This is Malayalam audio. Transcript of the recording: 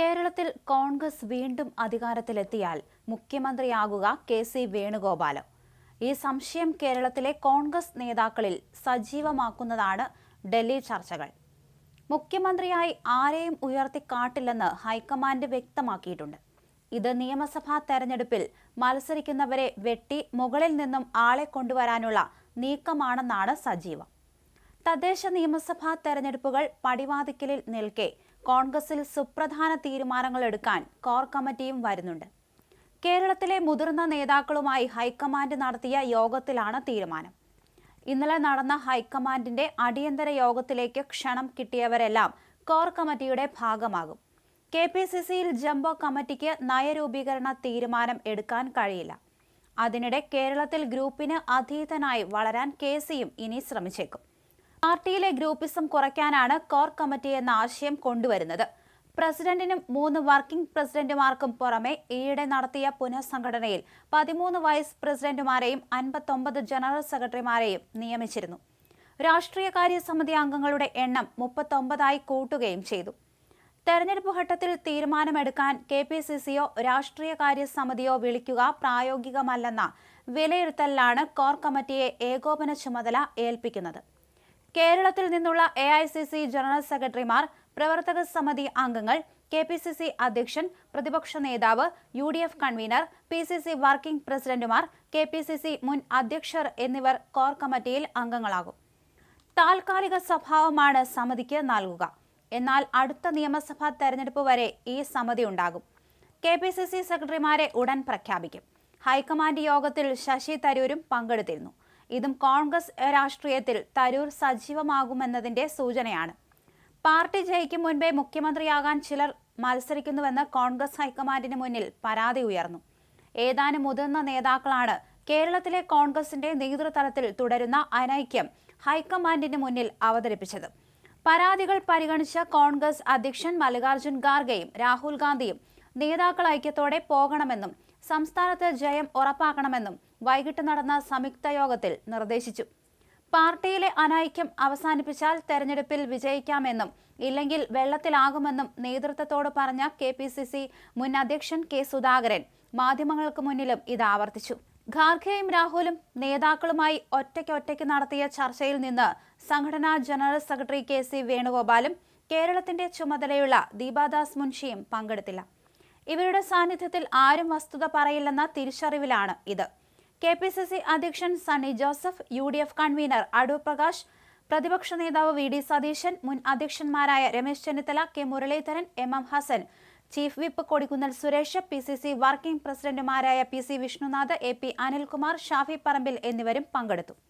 കേരളത്തിൽ കോൺഗ്രസ് വീണ്ടും അധികാരത്തിലെത്തിയാൽ മുഖ്യമന്ത്രിയാകുക കെ സി വേണുഗോപാലം. ഈ സംശയം കേരളത്തിലെ കോൺഗ്രസ് നേതാക്കളിൽ സജീവമാക്കുന്നതാണ് ഡൽഹി ചർച്ചകൾ. മുഖ്യമന്ത്രിയായി ആരെയും ഉയർത്തിക്കാട്ടില്ലെന്ന് ഹൈക്കമാൻഡ് വ്യക്തമാക്കിയിട്ടുണ്ട്. ഇത് നിയമസഭാ തെരഞ്ഞെടുപ്പിൽ മത്സരിക്കുന്നവരെ വെട്ടി മുകളിൽ നിന്നും ആളെ കൊണ്ടുവരാനുള്ള നീക്കമാണെന്നാണ് സജീവം. തദ്ദേശ നിയമസഭാ തെരഞ്ഞെടുപ്പുകൾ പടിവാതിക്കലിൽ നിൽക്കെ കോൺഗ്രസിൽ സുപ്രധാന തീരുമാനങ്ങൾ എടുക്കാൻ കോർ കമ്മിറ്റിയും വരുന്നുണ്ട്. കേരളത്തിലെ മുതിർന്ന നേതാക്കളുമായി ഹൈക്കമാൻഡ് നടത്തിയ യോഗത്തിലാണ് തീരുമാനം. ഇന്നലെ നടന്ന ഹൈക്കമാൻഡിന്റെ അടിയന്തര യോഗത്തിലേക്ക് ക്ഷണം കിട്ടിയവരെല്ലാം കോർ കമ്മിറ്റിയുടെ ഭാഗമാകും. കെ പി സി സിയിൽ ജംബോ കമ്മിറ്റിക്ക് നയരൂപീകരണ തീരുമാനം എടുക്കാൻ കഴിയില്ല. അതിനിടെ കേരളത്തിൽ ഗ്രൂപ്പിന് അതീതനായി വളരാൻ കെ സിയും ഇനി ശ്രമിച്ചേക്കും. പാർട്ടിയിലെ ഗ്രൂപ്പിസം കുറയ്ക്കാനാണ് കോർ കമ്മിറ്റി എന്ന ആശയം കൊണ്ടുവരുന്നത്. പ്രസിഡന്റിനും മൂന്ന് വർക്കിംഗ് പ്രസിഡന്റുമാർക്കും പുറമെ ഈയിടെ നടത്തിയ പുനഃസംഘടനയിൽ പതിമൂന്ന് വൈസ് പ്രസിഡന്റുമാരെയും അൻപത്തൊമ്പത് ജനറൽ സെക്രട്ടറിമാരെയും നിയമിച്ചിരുന്നു. രാഷ്ട്രീയകാര്യ സമിതി അംഗങ്ങളുടെ എണ്ണം മുപ്പത്തൊമ്പതായി കൂട്ടുകയും ചെയ്തു. തെരഞ്ഞെടുപ്പ് ഘട്ടത്തിൽ തീരുമാനമെടുക്കാൻ കെ പി സി സിയോ രാഷ്ട്രീയകാര്യ സമിതിയോ വിളിക്കുക പ്രായോഗികമല്ലെന്ന വിലയിരുത്തലിലാണ് കോർ കമ്മിറ്റിയെ ഏകോപന ചുമതല ഏൽപ്പിക്കുന്നത്. കേരളത്തിൽ നിന്നുള്ള A I C C general സെക്രട്ടറിമാർ പ്രവർത്തക സമിതി അംഗങ്ങൾ കെ പി സി സി അധ്യക്ഷൻ പ്രതിപക്ഷ നേതാവ് U D F convener P C C working പ്രസിഡന്റുമാർ കെ പി സി സി മുൻ അധ്യക്ഷർ എന്നിവർ കോർ കമ്മിറ്റിയിൽ അംഗങ്ങളാകും. താൽക്കാലിക സ്വഭാവമാണ് സമിതിക്ക് നൽകുക. എന്നാൽ അടുത്ത നിയമസഭാ തെരഞ്ഞെടുപ്പ് വരെ ഈ സമിതി ഉണ്ടാകും. കെ പി സി സി സെക്രട്ടറിമാരെ ഉടൻ പ്രഖ്യാപിക്കും. ഹൈക്കമാൻഡ് യോഗത്തിൽ ശശി തരൂരും പങ്കെടുത്തിരുന്നു. ഇതും കോൺഗ്രസ് രാഷ്ട്രീയത്തിൽ തരൂർ സജീവമാകുമെന്നതിന്റെ സൂചനയാണ്. പാർട്ടി ജയിക്കും മുൻപേ മുഖ്യമന്ത്രിയാകാൻ ചിലർ മത്സരിക്കുന്നുവെന്ന് കോൺഗ്രസ് ഹൈക്കമാൻഡിന് മുന്നിൽ പരാതി ഉയർന്നു. ഏതാനും മുതിർന്ന നേതാക്കളാണ് കേരളത്തിലെ കോൺഗ്രസിന്റെ നേതൃതലത്തിൽ തുടരുന്ന അനൈക്യം ഹൈക്കമാൻഡിന് മുന്നിൽ അവതരിപ്പിച്ചത്. പരാതികൾ പരിഗണിച്ച കോൺഗ്രസ് അധ്യക്ഷൻ മല്ലികാർജുൻ ഖാർഗെയും രാഹുൽ ഗാന്ധിയും നേതാക്കൾ ഐക്യത്തോടെ പോകണമെന്നും സംസ്ഥാനത്ത് ജയം ഉറപ്പാക്കണമെന്നും വൈകിട്ട് നടന്ന സംയുക്ത യോഗത്തിൽ നിർദ്ദേശിച്ചു. പാർട്ടിയിലെ അനൈക്യം അവസാനിപ്പിച്ചാൽ തെരഞ്ഞെടുപ്പിൽ വിജയിക്കാമെന്നും ഇല്ലെങ്കിൽ വെള്ളത്തിലാകുമെന്നും നേതൃത്വത്തോട് പറഞ്ഞ കെ പി സി സി മുൻ അധ്യക്ഷൻ കെ സുധാകരൻ മാധ്യമങ്ങൾക്ക് മുന്നിലും ഇത് ആവർത്തിച്ചു. ഖാർഗെയും രാഹുലും നേതാക്കളുമായി ഒറ്റയ്ക്കൊറ്റയ്ക്ക് നടത്തിയ ചർച്ചയിൽ നിന്ന് സംഘടനാ ജനറൽ സെക്രട്ടറി കെ സി വേണുഗോപാലും കേരളത്തിന്റെ ചുമതലയുള്ള ദീപാദാസ് മുൻഷിയും പങ്കെടുത്തില്ല. ഇവരുടെ സാന്നിധ്യത്തിൽ ആരും വസ്തുത പറയില്ലെന്ന തിരിച്ചറിവിലാണ് ഇത്. കെ പി സി സി അധ്യക്ഷൻ Sunny Joseph U D F convener Adoor Prakash പ്രതിപക്ഷ നേതാവ് വി ഡി സതീശൻ മുൻ അധ്യക്ഷന്മാരായ Ramesh Chennithala K Muraleedharan M M Hassan chief whip Kodikunnil Suresh P C C working പ്രസിഡന്റുമാരായ P C Vishnunath A P Anilkumar Shafi Parambil എന്നിവരും പങ്കെടുത്തു.